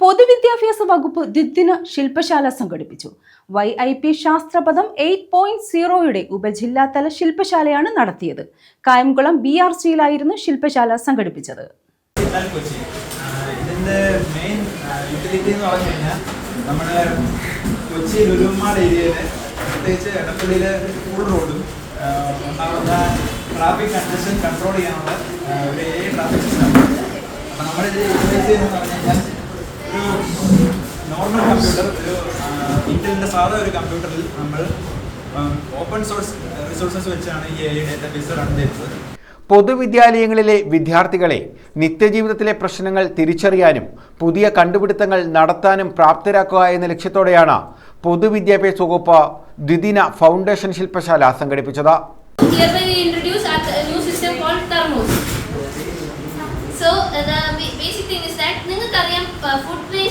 പൊതുവിദ്യാഭ്യാസ വകുപ്പ് ദ്വിദിന ശില്പശാല സംഘടിപ്പിച്ചു. വൈ ഐ പി ശാസ്ത്രപദം എയ്റ്റ് പോയിന്റ് സീറോയുടെ ഉപജില്ലാതല ശില്പശാലയാണ് നടത്തിയത്. കായംകുളം ബി ആർ സിയിലായിരുന്നു ശില്പശാല സംഘടിപ്പിച്ചത്. ഇതിന്റെ മെയിൻ യൂട്ടിലിറ്റി എന്ന് നമ്മുടെ കൊച്ചി ഏരിയയിലെ ഫുൾ ഉണ്ടാകുന്ന ട്രാഫിക് കൺജഷൻ കൺട്രോൾ ചെയ്യാനുള്ള ഒരു ട്രാഫിക് സിസ്റ്റം അപ്പം ഇത് യൂട്ടിലൈസ് ചെയ്യുന്നതെന്ന് പറഞ്ഞു കഴിഞ്ഞാൽ കമ്പ്യൂട്ടർ ഒരു ഇന്റലിന്റെ സാധാ ഒരു കമ്പ്യൂട്ടറിൽ നമ്മൾ ഓപ്പൺ സോഴ്സ് റിസോഴ്സസ് വെച്ചാണ് ഈ എ ഡേറ്റാബേസ് റൺ ചെയ്തത് പൊതുവിദ്യാലയങ്ങളിലെ വിദ്യാർത്ഥികളെ നിത്യജീവിതത്തിലെ പ്രശ്നങ്ങൾ തിരിച്ചറിയാനും പുതിയ കണ്ടുപിടുത്തങ്ങൾ നടത്താനും പ്രാപ്തരാക്കുക എന്ന ലക്ഷ്യത്തോടെയാണ് പൊതുവിദ്യാഭ്യാസ വകുപ്പ് ദ്വിദിന ഫൗണ്ടേഷൻ ശില്പശാല സംഘടിപ്പിച്ചത് Thermos. So uh, the basic thing is that നിങ്ങൾക്കറിയാം ഫുഡ് വേസ്റ്റ്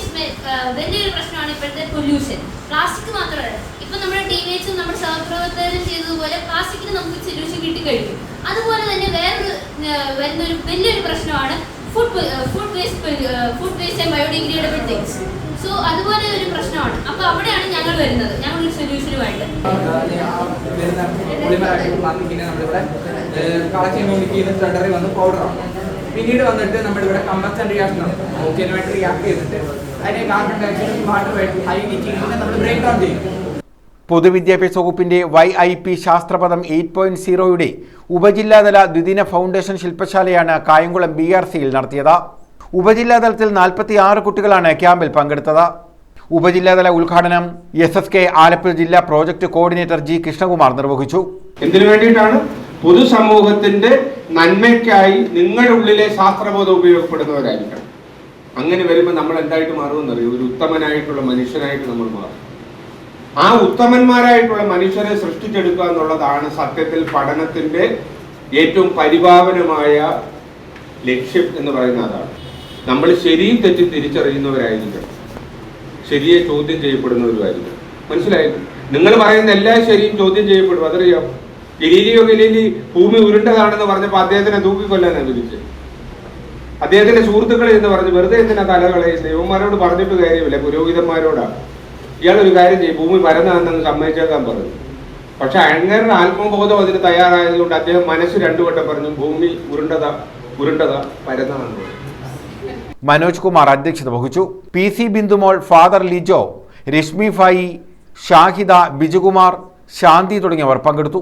വലിയൊരു പ്രശ്നമാണ് ഇപ്പോഴത്തെ പൊല്യൂഷൻ പ്ലാസ്റ്റിക് മാത്രമല്ല. ഇപ്പൊ നമ്മുടെ ടീമേറ്റ്സും നമ്മുടെ സഹപ്രവർത്തകരും ചെയ്തതുപോലെ പ്ലാസ്റ്റിക്കിന് നമുക്ക് സൊല്യൂഷൻ കിട്ടിക്കഴിഞ്ഞു അതുപോലെ തന്നെ വേറൊരു വരുന്ന വരുന്നൊരു വലിയൊരു പ്രശ്നമാണ് food food waste food waste biodegradable things so അതുപോലെ ഒരു പ്രശ്നമാണ്. അപ്പൊ അവിടെയാണ് ഞങ്ങൾ വരുന്നത്. ഞങ്ങൾ ഒരു സൊല്യൂഷനുമായിട്ട് കളക്ട് ചെയ്യുന്ന ത്രെഡറിൽ വന്ന് പൗഡറാണ് പിന്നീട് വന്നിട്ട് നമ്മളിവിടെ കമ്പസ്റ്റൻ റിയാക്ഷൻ ഓക്സിജനുമായിട്ട് റിയാക്ട് ചെയ്തിട്ട്. അതിനെ കാർബൺ ഡയോക്സൈഡും വാട്ടറുമായിട്ട് ഹൈ ഹീറ്റിംഗ് നമ്മൾ ബ്രേക്ക് ഡൗൺ ചെയ്യും. പൊതുവിദ്യാഭ്യാസ വകുപ്പിന്റെ വൈ ഐ പി ശാസ്ത്രപദം എയ്റ്റ് പോയിന്റ് സീറോയുടെ ഉപജില്ലാതല ദ്വിദിന ഫൗണ്ടേഷൻ ശില്പശാലയാണ് കായംകുളം ബി ആർ സിയിൽ നടത്തിയത്. ഉപജില്ലാതലത്തിൽ നാൽപ്പത്തി ആറ് കുട്ടികളാണ് ക്യാമ്പിൽ പങ്കെടുത്തത്. ഉപജില്ലാതല ഉദ്ഘാടനം എസ് എസ് കെ ആലപ്പുഴ ജില്ലാ പ്രോജക്ട് കോർഡിനേറ്റർ ജി കൃഷ്ണകുമാർ നിർവഹിച്ചു. എന്തിനു വേണ്ടിയിട്ടാണ്? പൊതുസമൂഹത്തിന്റെ നന്മയ്ക്കായി നിങ്ങളുടെ ഉള്ളിലെ ശാസ്ത്രബോധം ഉപയോഗപ്പെടുന്നവരായിരിക്കണം. അങ്ങനെ വരുമ്പോൾ നമ്മൾ എന്തായിട്ട് മാറുമെന്നറിയോ? ഒരു ഉത്തമനായിട്ടുള്ള മനുഷ്യനായിട്ട് നമ്മൾ മാറും. ആ ഉത്തമന്മാരായിട്ടുള്ള മനുഷ്യരെ സൃഷ്ടിച്ചെടുക്കുക എന്നുള്ളതാണ് സത്യത്തിൽ പഠനത്തിന്റെ ഏറ്റവും പരിപാവനമായ ലക്ഷ്യം എന്ന് പറയുന്ന അതാണ്. നമ്മൾ ശരിയും തെറ്റും തിരിച്ചറിയുന്നവരായിരിക്കണം. ശരിയെ ചോദ്യം ചെയ്യപ്പെടുന്നവരുമായിരിക്കണം. മനസ്സിലായില്ലേ? നിങ്ങൾ പറയുന്ന എല്ലാ ശരിയും ചോദ്യം ചെയ്യപ്പെടും. അതറിയാം? ഗലീലിയോ ഗലീലി ഭൂമി ഉരുണ്ടതാണെന്ന് പറഞ്ഞപ്പോൾ അദ്ദേഹത്തിനെ തൂക്കിക്കൊല്ലാനാണ് വിളിച്ചത്. അദ്ദേഹത്തിന്റെ സുഹൃത്തുക്കളെ എന്ന് പറഞ്ഞ് വെറുതെ എന്തിനാ തല ദൈവന്മാരോട് പറഞ്ഞിട്ട് കാര്യമില്ല പുരോഹിതന്മാരോടാണ് ഇയാൾ ഒരു കാര്യം ചെയ്യും ഭൂമി പരന്നാണെന്ന് സമ്മതിച്ചേക്കാൻ പറഞ്ഞു. പക്ഷെ അങ്ങേരുടെ ആത്മബോധം അതിന് തയ്യാറായതുകൊണ്ട് അദ്ദേഹം മനസ്സ് രണ്ടു വട്ടം പറഞ്ഞു ഭൂമി ഉരുണ്ടത ഉരുണ്ടത പരന്നതാണ് മനോജ് കുമാർ അധ്യക്ഷത വഹിച്ചു. P C Bindumol father Lijo Reshmi ഫായി Shahida Bijukumar Shanthi തുടങ്ങിയവർ പങ്കെടുത്തു.